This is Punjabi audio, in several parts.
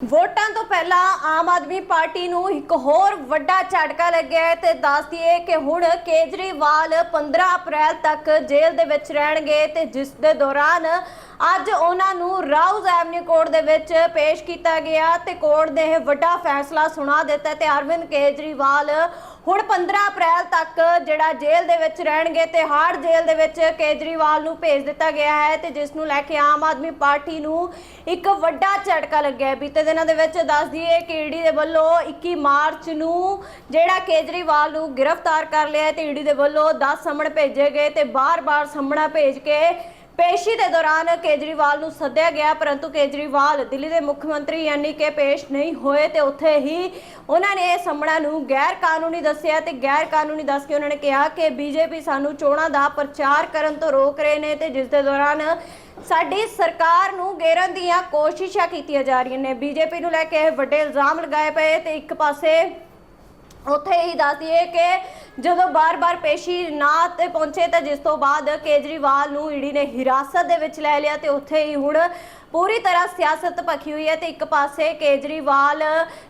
ਵੋਟਾਂ ਤੋਂ ਪਹਿਲਾਂ ਆਮ ਆਦਮੀ ਪਾਰਟੀ ਨੂੰ ਇੱਕ ਹੋਰ ਵੱਡਾ ਝਟਕਾ ਲੱਗਿਆ ਹੈ ਤੇ ਦੱਸ ਦਈਏ ਕਿ ਹੁਣ ਕੇਜਰੀਵਾਲ 15 ਅਪ੍ਰੈਲ ਤੱਕ ਜੇਲ੍ਹ ਦੇ ਵਿੱਚ ਰਹਿਣਗੇ ਤੇ ਜਿਸ ਦੇ ਦੌਰਾਨ ਅੱਜ ਉਹਨਾਂ ਨੂੰ ਰਾਉਜ਼ ਐਵਨਿਊ ਕੋਰਟ ਦੇ ਵਿੱਚ ਪੇਸ਼ ਕੀਤਾ ਗਿਆ ਤੇ ਕੋਰਟ ਨੇ ਇਹ ਵੱਡਾ ਫੈਸਲਾ ਸੁਣਾ ਦਿੱਤਾ ਤੇ ਅਰਵਿੰਦ ਕੇਜਰੀਵਾਲ ਹੁਣ 15 ਅਪ੍ਰੈਲ ਤੱਕ ਜਿਹੜਾ ਜੇਲ੍ਹ ਦੇ ਵਿੱਚ ਰਹਿਣਗੇ ਤੇ ਹਾਰ ਜੇਲ੍ਹ ਦੇ ਵਿੱਚ ਕੇਜਰੀਵਾਲ ਨੂੰ ਭੇਜ ਦਿੱਤਾ ਗਿਆ ਹੈ ਤੇ ਜਿਸ ਨੂੰ ਲੈ ਕੇ ਆਮ ਆਦਮੀ ਪਾਰਟੀ ਨੂੰ ਇੱਕ ਵੱਡਾ ਝਟਕਾ ਲੱਗਿਆ ਹੈ। ਬੀਤੇ ਦਿਨਾਂ ਦੇ ਵਿੱਚ ਦੱਸ ਦਈਏ ਕਿ ਈਡੀ ਦੇ ਵੱਲੋਂ 21 ਮਾਰਚ ਨੂੰ ਜਿਹੜਾ ਕੇਜਰੀਵਾਲ ਨੂੰ ਗ੍ਰਿਫਤਾਰ ਕਰ ਲਿਆ ਹੈ ਤੇ ਈਡੀ ਦੇ ਵੱਲੋਂ 10 ਸਮਣ ਭੇਜੇ ਗਏ ਤੇ ਬਾਰ-ਬਾਰ ਸੰਮਣਾ ਭੇਜ ਕੇ ਪੇਸ਼ੀ ਦੇ ਦੌਰਾਨ ਕੇਜਰੀਵਾਲ ਨੂੰ ਸੱਦਿਆ ਗਿਆ, ਪਰੰਤੂ ਕੇਜਰੀਵਾਲ ਦਿੱਲੀ ਦੇ ਮੁੱਖ ਮੰਤਰੀ ਯਾਨੀ ਕਿ ਪੇਸ਼ ਨਹੀਂ ਹੋਏ ਤੇ ਉੱਥੇ ਹੀ ਉਹਨਾਂ ਨੇ ਇਹ ਸੰਮਣਾ ਨੂੰ ਗੈਰ ਕਾਨੂੰਨੀ ਦੱਸਿਆ ਤੇ ਗੈਰ ਕਾਨੂੰਨੀ ਦੱਸ ਕੇ ਉਹਨਾਂ ਨੇ ਕਿਹਾ ਕਿ ਬੀਜੇਪੀ ਸਾਨੂੰ ਚੋਣਾਂ ਦਾ ਪ੍ਰਚਾਰ ਕਰਨ ਤੋਂ ਰੋਕ ਰਹੇ ਨੇ ਤੇ ਜਿਸ ਦੇ ਦੌਰਾਨ ਸਾਡੀ ਸਰਕਾਰ ਨੂੰ ਗੇਰਨ ਦੀਆਂ ਕੋਸ਼ਿਸ਼ਾਂ ਕੀਤੀਆਂ ਜਾ ਰਹੀਆਂ ਨੇ। ਬੀਜੇਪੀ ਨੂੰ ਲੈ ਕੇ ਇਹ ਵੱਡੇ ਇਲਜ਼ਾਮ ਲਗਾਏ ਪਏ ਤੇ ਇੱਕ ਪਾਸੇ ਉੱਥੇ ਹੀ ਦੱਸ ਦਈਏ ਕਿ ਜਦੋਂ ਬਾਰ-ਬਾਰ ਪੇਸ਼ੀ ਨਾ ਤੇ ਪਹੁੰਚੇ ਤਾਂ ਜਿਸ ਤੋਂ ਬਾਅਦ ਕੇਜਰੀਵਾਲ ਨੂੰ ਈਡੀ ਨੇ ਹਿਰਾਸਤ ਦੇ ਵਿੱਚ ਲੈ ਲਿਆ ਤੇ ਉੱਥੇ ਹੀ ਹੁਣ ਪੂਰੀ ਤਰ੍ਹਾਂ ਸਿਆਸਤ ਭਖੀ ਹੋਈ ਹੈ ਤੇ ਇੱਕ ਪਾਸੇ ਕੇਜਰੀਵਾਲ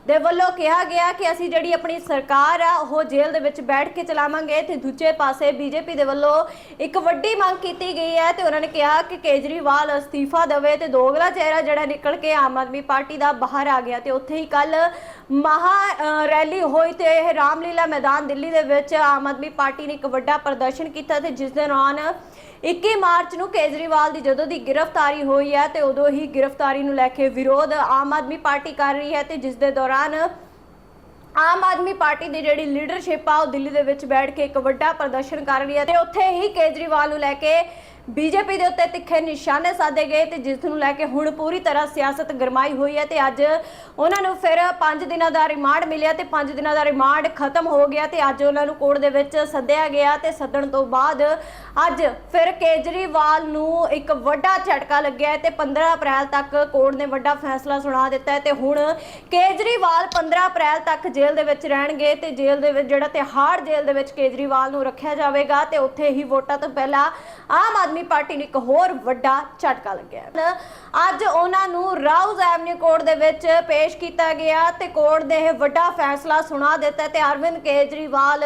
ਦੇ ਵੱਲੋਂ ਕਿਹਾ ਗਿਆ ਕਿ ਅਸੀਂ ਜਿਹੜੀ ਆਪਣੀ ਸਰਕਾਰ ਆ, ਉਹ ਜੇਲ੍ਹ ਦੇ ਵਿੱਚ ਬੈਠ ਕੇ ਚਲਾਵਾਂਗੇ ਤੇ ਦੂਜੇ ਪਾਸੇ ਬੀਜੇਪੀ ਦੇ ਵੱਲੋਂ ਇੱਕ ਵੱਡੀ ਮੰਗ ਕੀਤੀ ਗਈ ਹੈ ਤੇ ਉਹਨਾਂ ਨੇ ਕਿਹਾ ਕਿ ਕੇਜਰੀਵਾਲ ਅਸਤੀਫਾ ਦੇਵੇ ਤੇ ਦੋਗਲਾ ਚਿਹਰਾ ਜਿਹੜਾ ਨਿਕਲ ਕੇ ਆਮ ਆਦਮੀ ਪਾਰਟੀ ਦਾ ਬਾਹਰ ਆ ਗਿਆ ਤੇ ਉੱਥੇ ਹੀ ਕੱਲ ਮਹਾ ਰੈਲੀ ਹੋਈ ਤੇ ਇਹ ਰਾਮਲੀਲਾ ਮੈਦਾਨ ਦਿੱਲੀ ਦੇ ਵਿੱਚ ਆਮ ਆਦਮੀ ਪਾਰਟੀ ਨੇ ਇੱਕ ਵੱਡਾ ਪ੍ਰਦਰਸ਼ਨ ਕੀਤਾ ਤੇ ਜਿਸ ਦੇ ਦੌਰਾਨ 21 ਮਾਰਚ ਨੂੰ ਕੇਜਰੀਵਾਲ ਦੀ ਜਦੋਂ ਦੀ ਗ੍ਰਿਫਤਾਰੀ ਹੋਈ ਹੈ ਤੇ ਉਦੋਂ ਹੀ ਗ੍ਰਿਫਤਾਰੀ ਨੂੰ ਲੈ ਕੇ ਵਿਰੋਧ ਆਮ ਆਦਮੀ ਪਾਰਟੀ ਕਰ ਰਹੀ ਹੈ ਤੇ ਜਿਸ ਦੇ ਦੌਰਾਨ ਆਮ ਆਦਮੀ ਪਾਰਟੀ ਦੀ ਜਿਹੜੀ ਲੀਡਰਸ਼ਿਪ ਆ ਉਹ ਦਿੱਲੀ ਦੇ ਵਿੱਚ ਬੈਠ ਕੇ ਇੱਕ ਵੱਡਾ ਪ੍ਰਦਰਸ਼ਨ ਕਰ ਰਹੀ ਹੈ ਤੇ ਉੱਥੇ ਹੀ ਕੇਜਰੀਵਾਲ ਨੂੰ ਲੈ ਕੇ ਬੀਜੇਪੀ ਦੇ ਉੱਤੇ ਤਿੱਖੇ ਨਿਸ਼ਾਨੇ ਸਾਧੇ ਗਏ ਤੇ ਜਿਸ ਨੂੰ ਲੈ ਕੇ ਹੁਣ ਪੂਰੀ ਤਰ੍ਹਾਂ ਸਿਆਸਤ ਗਰਮਾਈ ਹੋਈ ਹੈ ਤੇ ਅੱਜ ਉਹਨਾਂ ਨੂੰ ਫਿਰ 5 ਦਿਨਾਂ ਦਾ ਰਿਮਾਂਡ ਮਿਲਿਆ ਤੇ 5 ਦਿਨਾਂ ਦਾ ਰਿਮਾਂਡ ਖਤਮ ਹੋ ਗਿਆ ਤੇ ਅੱਜ ਉਹਨਾਂ ਨੂੰ ਕੋਰਟ ਦੇ ਵਿੱਚ ਸੱਦਿਆ ਗਿਆ ਤੇ ਸੱਦਣ ਤੋਂ ਬਾਅਦ ਅੱਜ ਫਿਰ ਕੇਜਰੀਵਾਲ ਨੂੰ ਇੱਕ ਵੱਡਾ ਝਟਕਾ ਲੱਗਿਆ ਹੈ ਤੇ 15 ਅਪ੍ਰੈਲ ਤੱਕ ਕੋਰਟ ਨੇ ਵੱਡਾ ਫੈਸਲਾ ਸੁਣਾ ਦਿੱਤਾ ਹੈ ਤੇ ਹੁਣ ਕੇਜਰੀਵਾਲ 15 ਅਪ੍ਰੈਲ ਤੱਕ ਜੇਲ੍ਹ ਦੇ ਵਿੱਚ ਰਹਿਣਗੇ ਤੇ ਜੇਲ੍ਹ ਦੇ ਵਿੱਚ ਜਿਹੜਾ ਤਿਹਾੜ ਜੇਲ੍ਹ ਦੇ ਵਿੱਚ ਕੇਜਰੀਵਾਲ ਨੂੰ ਰੱਖਿਆ ਜਾਵੇਗਾ ਤੇ ਉੱਥੇ ਹੀ ਵੋਟਾਂ ਤੋਂ ਪਹਿਲਾਂ ਆਮ ਆਦਮੀ ਪਾਰਟੀ ਨੂੰ ਇੱਕ ਹੋਰ ਵੱਡਾ ਝਟਕਾ ਲੱਗਿਆ ਅੱਜ ਉਹਨਾਂ ਨੂੰ ਰਾਉਜ਼ ਐਵਨਿਊ ਕੋਰਟ ਦੇ ਵਿੱਚ ਪੇਸ਼ ਕੀਤਾ ਗਿਆ ਤੇ ਕੋਰਟ ਨੇ ਇਹ ਵੱਡਾ ਫੈਸਲਾ ਸੁਣਾ ਦਿੱਤਾ ਤੇ ਅਰਵਿੰਦ ਕੇਜਰੀਵਾਲ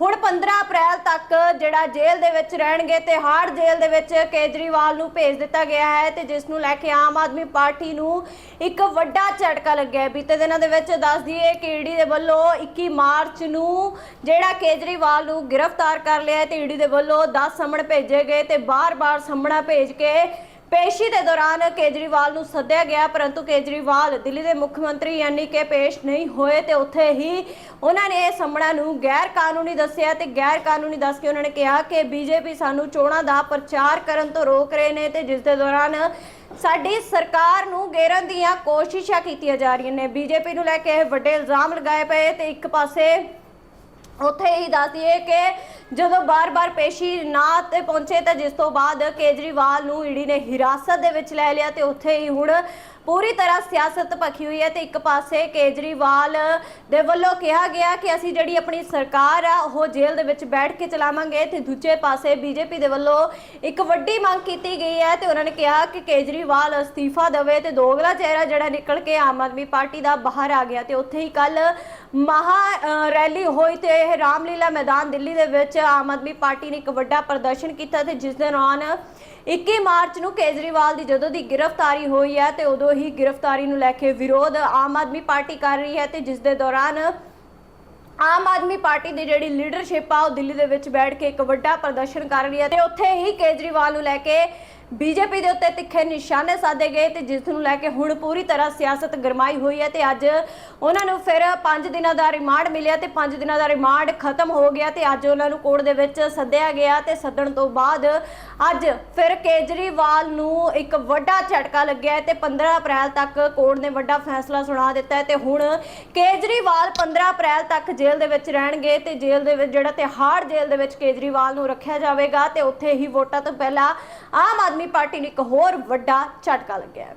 ਹੁਣ 15 ਅਪ੍ਰੈਲ ਤੱਕ ਜਿਹੜਾ ਜੇਲ੍ਹ ਦੇ ਵਿੱਚ ਰਹਿਣਗੇ ਤੇ ਹਾਰ ਜੇਲ੍ਹ ਦੇ ਵਿੱਚ ਕੇਜਰੀਵਾਲ ਨੂੰ ਭੇਜ ਦਿੱਤਾ ਗਿਆ ਹੈ ਤੇ ਜਿਸ ਨੂੰ ਲੈ ਕੇ ਆਮ ਆਦਮੀ ਪਾਰਟੀ ਨੂੰ ਇੱਕ ਵੱਡਾ ਝਟਕਾ ਲੱਗਿਆ ਹੈ। ਬੀਤੇ ਦਿਨਾਂ ਦੇ ਵਿੱਚ ਦੱਸ ਦਈਏ ਕਿ ਈਡੀ ਦੇ ਵੱਲੋਂ 21 ਮਾਰਚ ਨੂੰ ਜਿਹੜਾ ਕੇਜਰੀਵਾਲ ਨੂੰ ਗ੍ਰਿਫਤਾਰ ਕਰ ਲਿਆ ਹੈ ਤੇ ਈਡੀ ਦੇ ਵੱਲੋਂ 10 ਸਮਣ ਭੇਜੇ ਗਏ ਤੇ ਬਾਰ-ਬਾਰ ਸੰਮਣਾ ਭੇਜ ਕੇ ਪੇਸ਼ੀ ਦੇ ਦੌਰਾਨ ਕੇਜਰੀਵਾਲ ਨੂੰ ਸੱਦਿਆ ਗਿਆ, ਪਰੰਤੂ ਕੇਜਰੀਵਾਲ ਦਿੱਲੀ ਦੇ ਮੁੱਖ ਮੰਤਰੀ ਯਾਨੀ ਕਿ ਪੇਸ਼ ਨਹੀਂ ਹੋਏ ਤੇ ਉੱਥੇ ਹੀ ਉਹਨਾਂ ਨੇ ਇਹ ਨੂੰ ਗੈਰ ਕਾਨੂੰਨੀ ਦੱਸਿਆ ਤੇ ਗੈਰ ਕਾਨੂੰਨੀ ਦੱਸ ਕੇ ਉਹਨਾਂ ਨੇ ਕਿਹਾ ਕਿ ਬੀਜੇਪੀ ਸਾਨੂੰ ਚੋਣਾਂ ਦਾ ਪ੍ਰਚਾਰ ਕਰਨ ਤੋਂ ਰੋਕ ਰਹੇ ਨੇ ਤੇ ਜਿਸ ਦੇ ਦੌਰਾਨ ਸਾਡੀ ਸਰਕਾਰ ਨੂੰ ਗੇਰਨ ਦੀਆਂ ਕੋਸ਼ਿਸ਼ਾਂ ਕੀਤੀਆਂ ਜਾ ਰਹੀਆਂ ਨੇ। ਬੀਜੇਪੀ ਨੂੰ ਲੈ ਕੇ ਇਹ ਵੱਡੇ ਇਲਜ਼ਾਮ ਲਗਾਏ ਪਏ ਤੇ ਇੱਕ ਪਾਸੇ ਉੱਥੇ ਹੀ ਦੱਸ ਦਈਏ ਕਿ ਜਦੋਂ ਬਾਰ-ਬਾਰ ਪੇਸ਼ੀ ਨਾ ਤੇ ਪਹੁੰਚੇ ਤਾਂ ਜਿਸ ਤੋਂ ਬਾਅਦ ਕੇਜਰੀਵਾਲ ਨੂੰ ਈਡੀ ਨੇ ਹਿਰਾਸਤ ਦੇ ਵਿੱਚ ਲੈ ਲਿਆ ਤੇ ਉੱਥੇ ਹੀ ਹੁਣ ਪੂਰੀ ਤਰ੍ਹਾਂ ਸਿਆਸਤ ਭਖੀ ਹੋਈ ਹੈ ਤੇ ਇੱਕ ਪਾਸੇ ਕੇਜਰੀਵਾਲ ਦੇ ਵੱਲੋਂ ਕਿਹਾ ਗਿਆ ਕਿ ਅਸੀਂ ਜਿਹੜੀ ਆਪਣੀ ਸਰਕਾਰ ਆ, ਉਹ ਜੇਲ੍ਹ ਦੇ ਵਿੱਚ ਬੈਠ ਕੇ ਚਲਾਵਾਂਗੇ ਤੇ ਦੂਜੇ ਪਾਸੇ ਬੀਜੇਪੀ ਦੇ ਵੱਲੋਂ ਇੱਕ ਵੱਡੀ ਮੰਗ ਕੀਤੀ ਗਈ ਹੈ ਤੇ ਉਹਨਾਂ ਨੇ ਕਿਹਾ ਕਿ ਕੇਜਰੀਵਾਲ ਅਸਤੀਫਾ ਦੇਵੇ ਤੇ ਦੋਗਲਾ ਚਿਹਰਾ ਜਿਹੜਾ ਨਿਕਲ ਕੇ ਆਮ ਆਦਮੀ ਪਾਰਟੀ ਦਾ ਬਾਹਰ ਆ ਗਿਆ ਤੇ ਉੱਥੇ ਹੀ ਕੱਲ ਮਹਾ ਰੈਲੀ ਹੋਈ ਤੇ ਇਹ ਰਾਮਲੀਲਾ ਮੈਦਾਨ ਦਿੱਲੀ ਦੇ ਵਿੱਚ ਆਮ ਆਦਮੀ ਪਾਰਟੀ ਨੇ ਇੱਕ ਵੱਡਾ ਪ੍ਰਦਰਸ਼ਨ ਕੀਤਾ ਤੇ ਜਿਸ ਦੇ ਦੌਰਾਨ 21 ਮਾਰਚ ਨੂੰ ਕੇਜਰੀਵਾਲ ਦੀ ਜਦੋਂ ਦੀ ਗ੍ਰਿਫਤਾਰੀ ਹੋਈ ਹੈ ਤੇ ਉਦੋਂ ਹੀ ਗ੍ਰਿਫਤਾਰੀ ਨੂੰ ਲੈ ਕੇ ਵਿਰੋਧ ਆਮ ਆਦਮੀ ਪਾਰਟੀ ਕਰ ਰਹੀ ਹੈ ਤੇ ਜਿਸ ਦੇ ਦੌਰਾਨ ਆਮ ਆਦਮੀ ਪਾਰਟੀ ਦੀ ਜਿਹੜੀ ਲੀਡਰਸ਼ਿਪ ਆ ਉਹ ਦਿੱਲੀ ਦੇ ਵਿੱਚ ਬੈਠ ਕੇ ਇੱਕ ਵੱਡਾ ਪ੍ਰਦਰਸ਼ਨ ਕਰ ਰਹੀ ਹੈ ਤੇ ਉੱਥੇ ਹੀ ਕੇਜਰੀਵਾਲ ਨੂੰ ਲੈ ਕੇ ਬੀਜੇਪੀ ਦੇ ਉੱਤੇ ਤਿੱਖੇ ਨਿਸ਼ਾਨੇ ਸਾਧੇ ਗਏ ਤੇ ਜਿਸ ਨੂੰ ਲੈ ਕੇ ਹੁਣ ਪੂਰੀ ਤਰ੍ਹਾਂ ਸਿਆਸਤ ਗਰਮਾਈ ਹੋਈ ਹੈ ਤੇ ਅੱਜ ਉਹਨਾਂ ਨੂੰ ਫਿਰ 5 ਦਿਨਾਂ ਦਾ ਰਿਮਾਂਡ ਮਿਲਿਆ ਤੇ 5 ਦਿਨਾਂ ਦਾ ਰਿਮਾਂਡ ਖਤਮ ਹੋ ਗਿਆ ਤੇ ਅੱਜ ਉਹਨਾਂ ਨੂੰ ਕੋਰਟ ਦੇ ਵਿੱਚ ਸੱਦਿਆ ਗਿਆ ਤੇ ਸੱਦਣ ਤੋਂ ਬਾਅਦ ਅੱਜ ਫਿਰ ਕੇਜਰੀਵਾਲ ਨੂੰ ਇੱਕ ਵੱਡਾ ਝਟਕਾ ਲੱਗਿਆ ਤੇ 15 ਅਪ੍ਰੈਲ ਤੱਕ ਕੋਰਟ ਨੇ ਵੱਡਾ ਫੈਸਲਾ ਸੁਣਾ ਦਿੱਤਾ ਹੈ ਤੇ ਹੁਣ ਕੇਜਰੀਵਾਲ 15 ਅਪ੍ਰੈਲ ਤੱਕ ਜੇਲ੍ਹ ਦੇ ਵਿੱਚ ਰਹਿਣਗੇ ਤੇ ਜੇਲ੍ਹ ਦੇ ਵਿੱਚ ਜਿਹੜਾ ਤਿਹਾੜ ਜੇਲ੍ਹ ਦੇ ਵਿੱਚ ਕੇਜਰੀਵਾਲ ਨੂੰ ਰੱਖਿਆ ਜਾਵੇਗਾ ਤੇ ਉੱਥੇ ਹੀ ਵੋਟਾਂ ਤੋਂ ਪਹਿਲਾਂ ਆਮ ਆਦਮੀ ਆਦਮੀ ਪਾਰਟੀ ਨੂੰ ਇੱਕ ਹੋਰ ਵੱਡਾ ਝਟਕਾ ਲੱਗਿਆ ਹੈ।